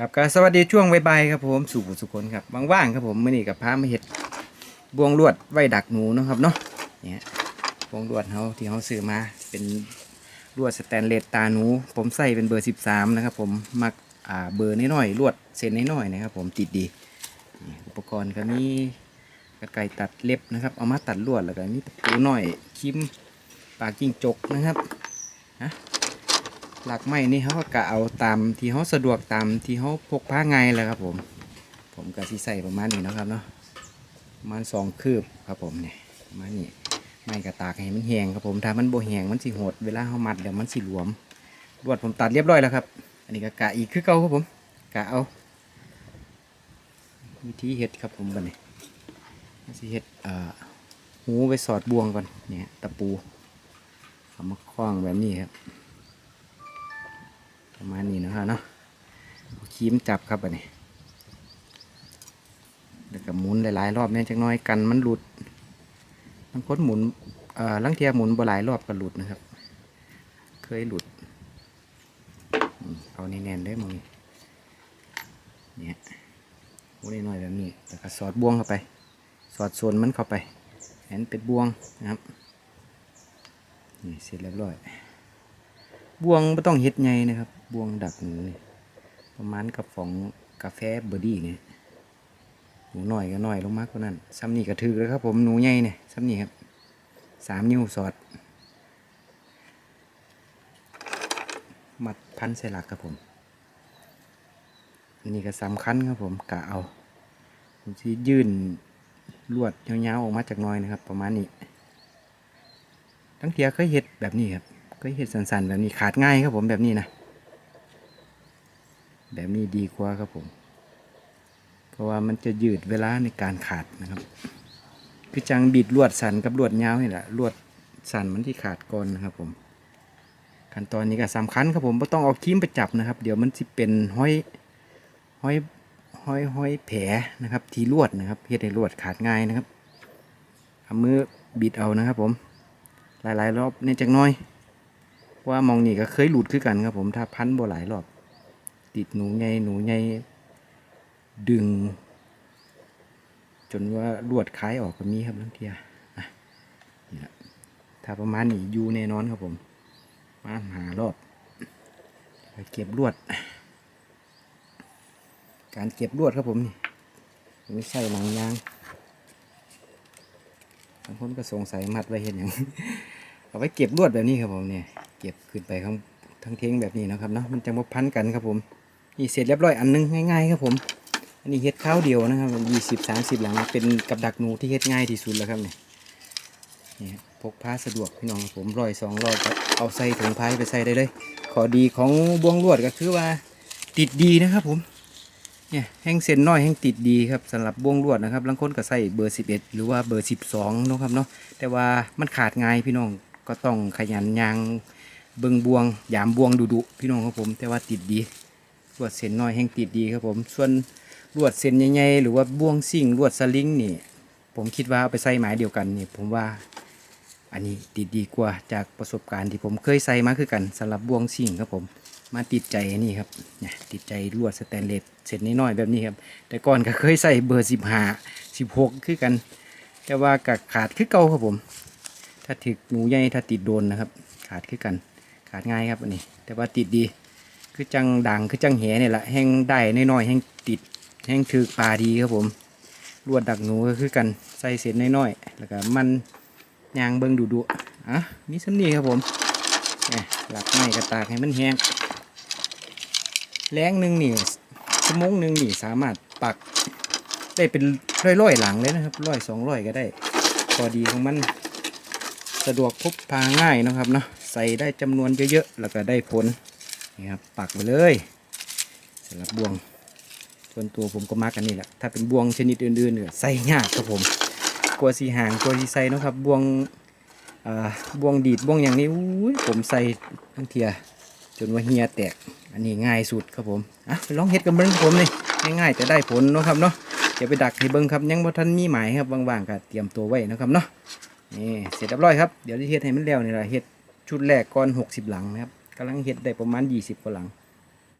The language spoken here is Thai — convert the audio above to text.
ครับก็สวัสดีช่วงใบ่ายๆครับผมสู่ผู้สุคนครับว่างๆครับผมมื่อนี้กับพามาเห็ดบวงลวดไว้ดักหนูเนาะครับเนาะเนี่ยบวงลวดเขาที่เขาซื้อมาเป็นลวดสแตนเลสตาหนู ผมใส่เป็นเบอร์ 13 นะครับผมมักอ่าเบอร์น้อยๆลวดเส้นน้อยๆนะครับผมติดดี อุปกรณ์ก็มีกรรไกรตัดเล็บนะครับ เอามาตัดลวดแล้วก็มีตะปูหน่อยคิมปากจิ้งจกนะครับฮะ หลักไม้นี่เขาก็กะเอาตามที่เขาสะดวกตามที่เขาพกพาไงแหละครับผม ผมก็สิใส่ประมาณนี้นะครับเนาะประมาณสองคืบครับผมเนี่ยประมาณนี้ไม้กระตากให้มันแหงครับผมถ้ามันโบแหงมันสิหดเวลาเขามัดเดี๋ยวมันสิหลวมรวดผมตัดเรียบร้อยแล้วครับ อันนี้ก็กะอีกคือเก่าครับผมกะเอาวิธีเห็ดครับผมบันนี้สิเห็ดหูไปสอดบ่วงก่อนเนี่ยตะปูเอามาคล้องแบบนี้ครับ ประมาณนี้นะครับเนาะคีมจับครับอันนี้แล้วก็หมุนหลายๆรอบเนี่ยจักหน้อยกันมันหลุดบางคนหมุนเอ่อลังเทียหมุนบ่หลายรอบก็หลุดนะครับ เคยหลุดเอาแน่นๆได้อมึงเนี่ยหมุนน้อยๆแบบนี้แล้วก็สอดบ่วงเข้าไป สอดส่วนมันเข้าไปเห็นเป็นบ่วงนะครับนี่เสร็จเรียบร้อย บวงไม่ต้องเฮ็ดไงนะครับ บวงดักหนูนี่ประมาณกับฟองกาแฟเบอร์ดี้เนี่ยหนูหน่อยก็หน่อยลงมากกว่านั้นซ้ำนี่ก็ถือเลยครับ ผมหนูใหญ่เนี่ยซ้ำนี่ครับสามนิ้วสอด มัดพันใส่หลักครับผมนนี้ก็สำคัญครับผมกะเอาผมจะยื่นลวดยาวๆออกมาจากหน้อยนะครับ ประมาณนี้ทั้งเทียเคยเห็ดแบบนี้ครับ ก็เห็ดสันๆแบบนี้ขาดง่ายครับผมแบบนี้นะ แบบนี้ดีกว่าครับผม เพราะว่ามันจะยืดเวลาในการขาดนะครับ คือจังบิดลวดสันกับลวดยาวนี่แหละลวดสันมันที่ขาดก่อนนะครับผม ขั้นตอนนี้ก็สำคัญครับผมไม่ต้องเอาคีมไปจับนะครับ เดี๋ยวมันจะเป็นห้อยห้อยห้อยห้อยแผลนะครับ ที่ลวดนะครับเฮ็ดให้ลวดขาดง่ายนะครับเอามือบิดเอานะครับผม หลายๆรอบนี่จักน้อย ว่ามองนี่ก็เคยหลุดคือกันครับผมถ้าพันบ่หลายรอบ ติดหนูใหญ่หนูใหญ่ดึง จนว่าลวดคล้ายออกก็มีครับลังเทียนี่แหละถ้าประมาณนี้อยู่แน่นอนครับผม มาหารอบไปเก็บลวด การเก็บลวดครับผมนี่ไม่ใช่หนังยางบางคนก็สงสัยมัดไว้เห็นอย่าง เอาไว้เก็บลวดแบบนี้ครับผมเนี่ย เก็บขึ้นไปข้างทั้งเทงแบบนี้นะครับเนาะมันจะมาพันกันครับผมนี่เสร็จเรียบร้อยอันนึงง่ายๆครับผม อันนี้เฮ็ดข้าวเดียวนะครับยี่สิบสามสิบหลังเป็นกับดักหนูที่เฮ็ดง่ายที่สุดแล้วครับเนี่ยนี่พกพาสะดวกพี่น้องผมร้อยสองร้อยเอาใส่ถุงพายไปใส่ได้เลย ขอดีของบ่วงลวดก็คือว่าติดดีนะครับผมเนี่ยแห้งเส้นน้อยแห้งติดดีครับสำหรับบ่วงลวดนะครับบางคนก็ใส่เบอร์ 11 หรือว่าเบอร์ 12เนะครับเนาะแต่ว่ามันขาดง่ายพี่น้อง ก็ต้องขยันยางเบิงบวงยามบวงดุดุๆพี่น้องครับผม แต่ว่าติดดีลวดเส้นน้อยแห้งติดดีครับผม ส่วนลวดเส้นใหญ่ๆหรือว่าบ่วงซิ่งลวดสลิงนี่ ผมคิดว่าเอาไปใส่หมายเดียวกันนี่ผมว่าอันนี้ติดดีกว่าจากประสบการณ์ที่ผมเคยใส่มาคือกันสำหรับบ่วงซิ่งครับผมมาติดใจนนี้ครับเนี่ยติดใจลวดสแตนเลสเส้นน้อยๆแบบนี้ครับ แต่ก่อนก็เคยใส่เบอร์สิบห้าสิบหกคือกัน แต่ว่ากัขาดคือเก่าครับผม ถ้าถึกหนูใหญ่ถ้าติดโดนนะครับ ขาดคือกัน ขาดง่ายครับอันนี้ แต่ว่าติดดี คือจังดังคือจังแหเนี่ยแหละแห้งได้น้อยๆแห้งติดแห้งถือปลาดีครับผมลวดดักหนูก็คือกันใส่เศษน้อยๆแล้วก็มันยางเบิ้งดุๆอะมีสำนีครับผมนี่หลักไม้กระตากให้มันแห้งแรงหนึ่งนี่ชั่วโมงหนึ่งนี่สามารถปักได้เป็นร้อยๆหลังเลยนะครับร้อยสองร้อยก็ได้พอดีของมัน สะดวกพกพาง่ายนะครับเนาะใส่ได้จำนวนเยอะๆแล้วก็ได้ผลนี่ครับปักไปเลยสำหรับบ่วงส่วนตัวผมก็มักกันนี่แหละถ้าเป็นบ่วงชนิดอื่นๆเนี่ยใส่ยากครับผมกลัวสีหางกลัวสีใส่นะครับบ่วงอ่าบ่วงดีดบ่วงอย่างนี้ผมใส่ทั้งเทียจนว่าเฮียแตกอันนี้ง่ายสุดครับผมอะลองเฮ็ดกันเบิ้งผมนี่ง่ายๆแต่ได้ผลนะครับเนาะเดี๋ยวไปดักให้เบิ้งครับยังบ่ทันมีหมายครับว่างๆก็เตรียมตัวไว้นะครับเนาะ นี่เสร็จเรียบร้อยครับ เดี๋ยวจะเฮ็ดให้มันแล้วนี่แหละเฮ็ดชุดแรกก่อน60หลังนะครับกำลังเฮ็ดได้ประมาณ20กว่าหลัง